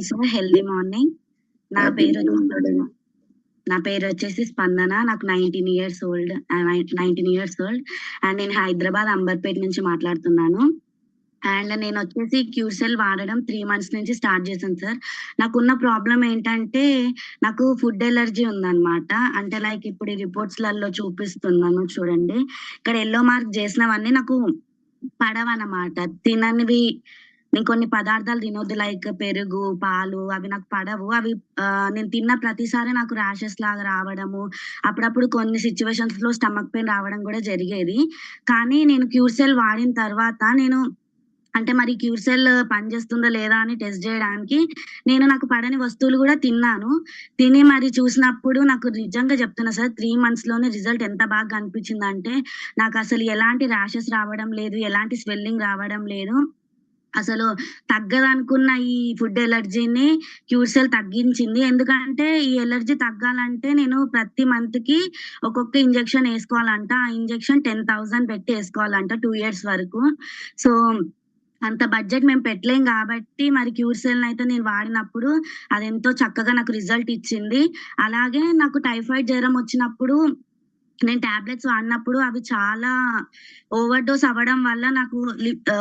Sir healthy morning. నా పేరు నా పేరు వచ్చేసి స్పందన. నాకు nineteen years old nineteen years old. And నేను హైదరాబాద్ అంబర్పేట నుంచి మాట్లాడుతున్నాను. అండ్ నేను వచ్చేసి క్యూసెల్ వాడడం త్రీ మంత్స్ నుంచి స్టార్ట్ చేశాను సార్. నాకున్న ప్రాబ్లం ఏంటంటే నాకు ఫుడ్ ఎలర్జీ ఉందన్నమాట. అంటే లైక్ ఇప్పుడు ఈ reports లలో చూపిస్తున్నాను చూడండి. ఇక్కడ ఎల్లో మార్క్ చేసినవన్నీ నాకు పడవన్నమాట. తిననివి నేను కొన్ని పదార్థాలు తినొద్దు. లైక్ పెరుగు పాలు అవి నాకు పడవు. అవి నేను తిన్న ప్రతిసారి నాకు ర్యాషెస్ లాగా రావడము. అప్పుడప్పుడు కొన్ని సిచ్యువేషన్స్లో స్టమక్ పెయిన్ రావడం కూడా జరిగేది. కానీ నేను క్యూర్సెల్ వాడిన తర్వాత నేను అంటే మరి క్యూర్సెల్ పనిచేస్తుందా లేదా అని టెస్ట్ చేయడానికి నేను నాకు పడని వస్తువులు కూడా తిన్నాను. తిని మరి చూసినప్పుడు నాకు నిజంగా చెప్తున్నా సార్ త్రీ మంత్స్లోనే రిజల్ట్ ఎంత బాగా అనిపించింది అంటే నాకు అసలు ఎలాంటి ర్యాషెస్ రావడం లేదు ఎలాంటి స్వెల్లింగ్ రావడం లేదు. అసలు తగ్గదనుకున్న ఈ ఫుడ్ ఎలర్జీని క్యూర్సెల్ తగ్గించింది. ఎందుకంటే ఈ ఎలర్జీ తగ్గాలంటే నేను ప్రతి మంత్కి ఒక్కొక్క ఇంజెక్షన్ వేసుకోవాలంట. ఆ ఇంజెక్షన్ టెన్ థౌసండ్ పెట్టి వేసుకోవాలంట టూ ఇయర్స్ వరకు. సో అంత బడ్జెట్ మేము పెట్టలేం కాబట్టి మరి క్యూర్సెల్ అయితే నేను వాడినప్పుడు అది ఎంతో చక్కగా నాకు రిజల్ట్ ఇచ్చింది. అలాగే నాకు టైఫాయిడ్ జ్వరం వచ్చినప్పుడు నేను టాబ్లెట్స్ వాడినప్పుడు అవి చాలా ఓవర్ డోస్ అవ్వడం వల్ల నాకు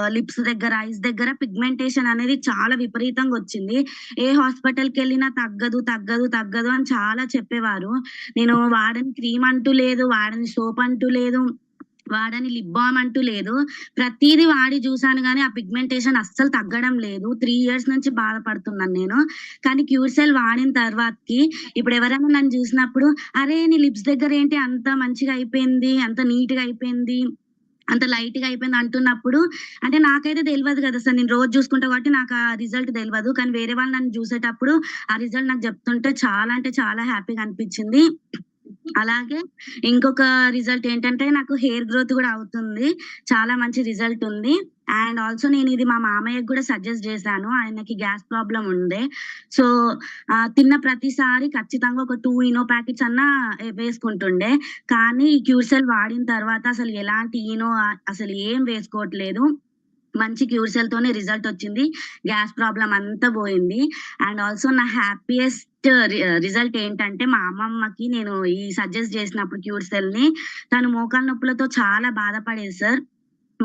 లిప్స్ దగ్గర ఐస్ దగ్గర పిగ్మెంటేషన్ అనేది చాలా విపరీతంగా వచ్చింది. ఏ హాస్పిటల్కి వెళ్ళినా తగ్గదు తగ్గదు తగ్గదు అని చాలా చెప్పేవారు. నేను వాడని క్రీమ్ అంటూ లేదు వాడని సోప్ అంటూ లేదు. వాడని లిప్ బామ్ అంటూ లేదు. ప్రతిదీ వాడి చూసాను కానీ ఆ పిగ్మెంటేషన్ అస్సలు తగ్గడం లేదు. త్రీ ఇయర్స్ నుంచి బాధపడుతున్నాను నేను. కానీ క్యూర్సెల్ వాడిన తర్వాతకి ఇప్పుడు ఎవరైనా నన్ను చూసినప్పుడు అరే నీ లిప్స్ దగ్గర ఏంటి అంత మంచిగా అయిపోయింది అంత నీట్గా అయిపోయింది అంత లైట్గా అయిపోయింది అంటున్నప్పుడు అంటే నాకైతే తెలియదు కదా సార్. నేను రోజు చూసుకుంటా కాబట్టి నాకు ఆ రిజల్ట్ తెలియదు కానీ వేరే వాళ్ళు నన్ను చూసేటప్పుడు ఆ రిజల్ట్ నాకు చెప్తుంటే చాలా అంటే చాలా హ్యాపీగా అనిపించింది. అలాగే ఇంకొక రిజల్ట్ ఏంటంటే నాకు హెయిర్ గ్రోత్ కూడా అవుతుంది. చాలా మంచి రిజల్ట్ ఉంది. అండ్ ఆల్సో నేను ఇది మా మామయ్యకి కూడా సజెస్ట్ చేశాను. ఆయనకి గ్యాస్ ప్రాబ్లం ఉండే. సో తిన్న ప్రతిసారి ఖచ్చితంగా ఒక టూ ఇనో ప్యాకెట్స్ అన్నా వేసుకుంటుండే. కానీ ఈ క్యూర్సెల్ వాడిన తర్వాత అసలు ఎలాంటి ఈనో అసలు ఏం వేసుకోవట్లేదు. మంచి క్యూర్సెల్ తోనే రిజల్ట్ వచ్చింది. గ్యాస్ ప్రాబ్లం అంతా పోయింది. అండ్ ఆల్సో నా హ్యాపీయెస్ట్ రిజల్ట్ ఏంటంటే మా అమ్మమ్మకి నేను ఈ సజెస్ట్ చేసినప్పుడు క్యూర్సెల్ని తను మోకాల నొప్పులతో చాలా బాధపడేది సార్.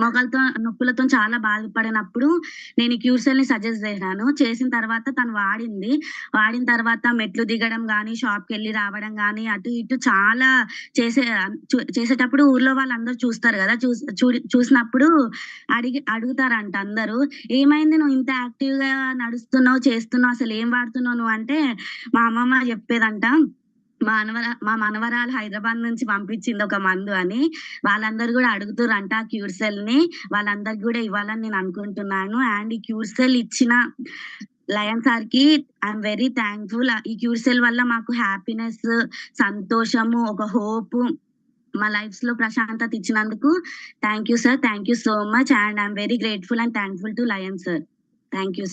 మోకాలతో నొప్పులతో చాలా బాధపడినప్పుడు నేను క్యూర్సెల్ని సజెస్ట్ చేశాను. చేసిన తర్వాత తను వాడింది. వాడిన తర్వాత మెట్లు దిగడం కానీ షాప్కి వెళ్ళి రావడం కానీ అటు ఇటు చాలా చేసే చేసేటప్పుడు ఊర్లో వాళ్ళందరూ చూస్తారు కదా. చూస్- చూ- చూసినప్పుడు అడిగి అడుగుతారంట అందరూ ఏమైంది నువ్వు ఇంత యాక్టివ్గా నడుస్తున్నావు చేస్తున్నావు అసలు ఏం వాడుతున్నావు నువ్వు? అంటే మా అమ్మమ్మ చెప్పేదంట మా మనవర మా మనవరాలు హైదరాబాద్ నుంచి పంపించింది ఒక మందు అని వాళ్ళందరూ కూడా అడుగుతారంట ఆ క్యూర్సెల్ని వాళ్ళందరికి కూడా ఇవ్వాలని నేను అనుకుంటున్నాను. అండ్ ఈ క్యూర్ సెల్ ఇచ్చిన లయన్ సార్కి ఐఎమ్ వెరీ థ్యాంక్ఫుల్. ఈ క్యూర్ సెల్ వల్ల మాకు హ్యాపీనెస్ సంతోషము ఒక హోప్ మా లైఫ్స్లో ప్రశాంతత ఇచ్చినందుకు thank you sir. Thank you so much. And I'm very grateful and thankful to Lion sir. Thank you